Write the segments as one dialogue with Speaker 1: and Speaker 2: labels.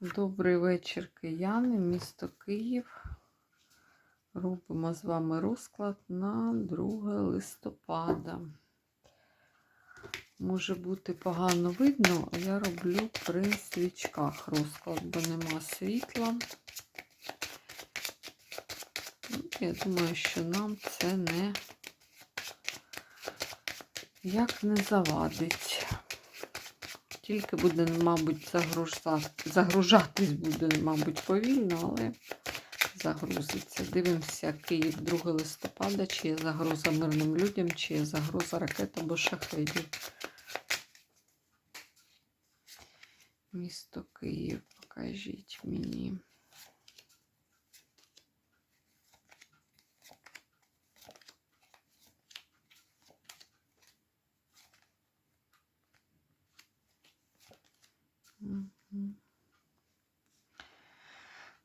Speaker 1: Добрий вечір, кияни, місто Київ. Робимо з вами розклад на 2 листопада. Може бути погано видно, а я роблю при свічках розклад, бо нема світла. Я думаю, що нам це не як не завадить. Тільки буде, мабуть, загружати, загружатись буде, мабуть, повільно, але загрузиться. Дивимося, Київ 2 листопада, чи є загроза мирним людям, чи є загроза ракет або шахедів. Місто Київ, покажіть мені.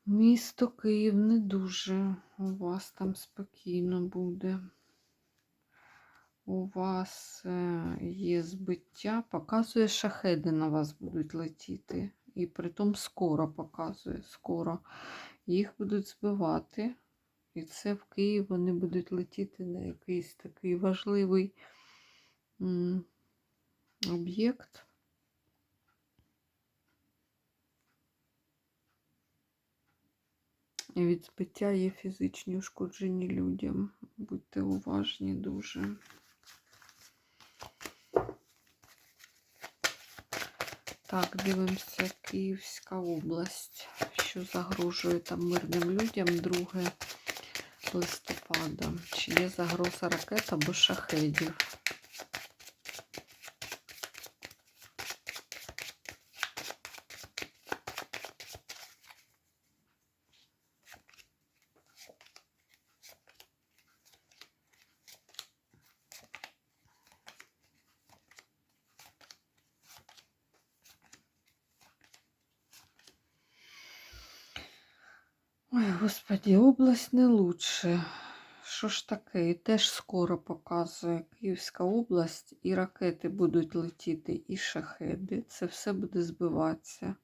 Speaker 1: Місто Київ не дуже. У вас там спокійно буде. У вас е, є збиття, показує шахеди на вас будуть летіти. І притом скоро показує, скоро. Їх будуть збивати. І це в Київ вони будуть летіти на якийсь такий важливий об'єкт. Від збиття є фізичні ушкоджені людям. Будьте уважні дуже. Так, дивимося Київська область, що загрожує там мирним людям 2 листопада. Чи є загроза ракет або шахедів? Ой, господі, область не лучше. Що ж таке? І теж скоро показує Київська область, і ракети будуть летіти, і шахеди. Це все буде збиватися.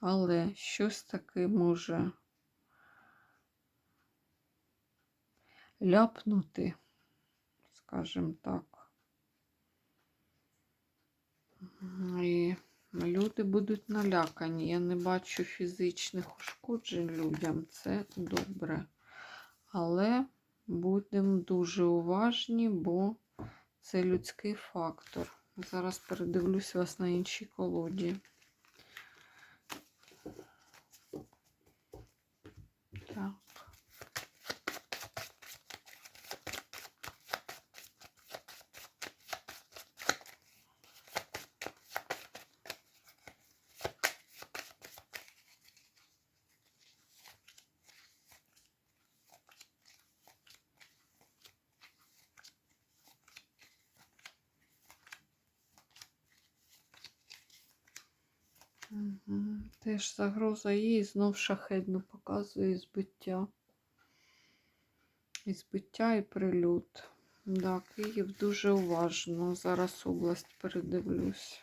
Speaker 1: Але щось таке може ляпнути, скажімо так. І люди будуть налякані. Я не бачу фізичних ушкоджень людям. Це добре. Але будемо дуже уважні, бо це людський фактор. Зараз передивлюсь вас на іншій колоді. Теж загроза є, і знов шахедну показує збиття. І збиття, і прильот. Да, Київ дуже уважно. Зараз область передивлюсь.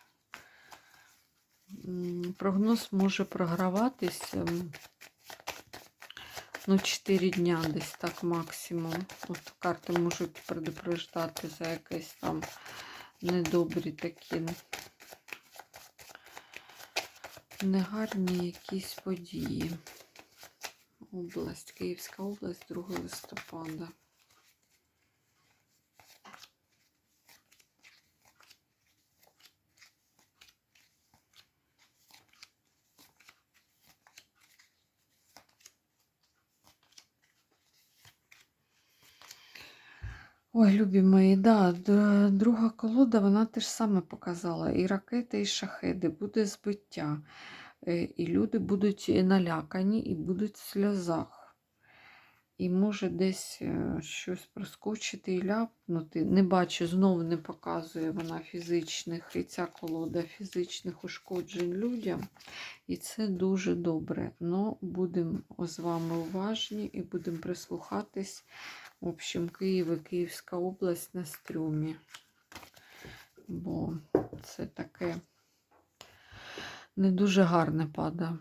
Speaker 1: Прогноз може програватись. ем, Ну, 4 дня десь так максимум. От карти можуть предупреждати за якесь там недобрі такі негарні якісь події. Область, Київська область, 2 листопада. Ой, любі мої, да, друга колода, вона те ж саме показала. І ракети, і шахеди, буде збиття. Е, І люди будуть налякані і будуть в сльозах. І може десь е, щось проскочити і ляпнути. Не бачу, знову не показує вона фізичних, і ця колода фізичних ушкоджень людям. І це дуже добре. Ну, будемо з вами уважні і будемо прислухатись. В общем, Київ і Київська область на стрьомі. Бо це таке не дуже гарне пада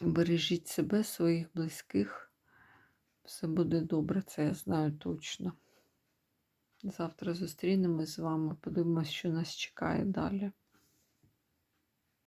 Speaker 1: Бережіть себе, своїх близьких. Все буде добре, це я знаю точно. Завтра зустрінемось з вами, подивимось, що нас чекає далі.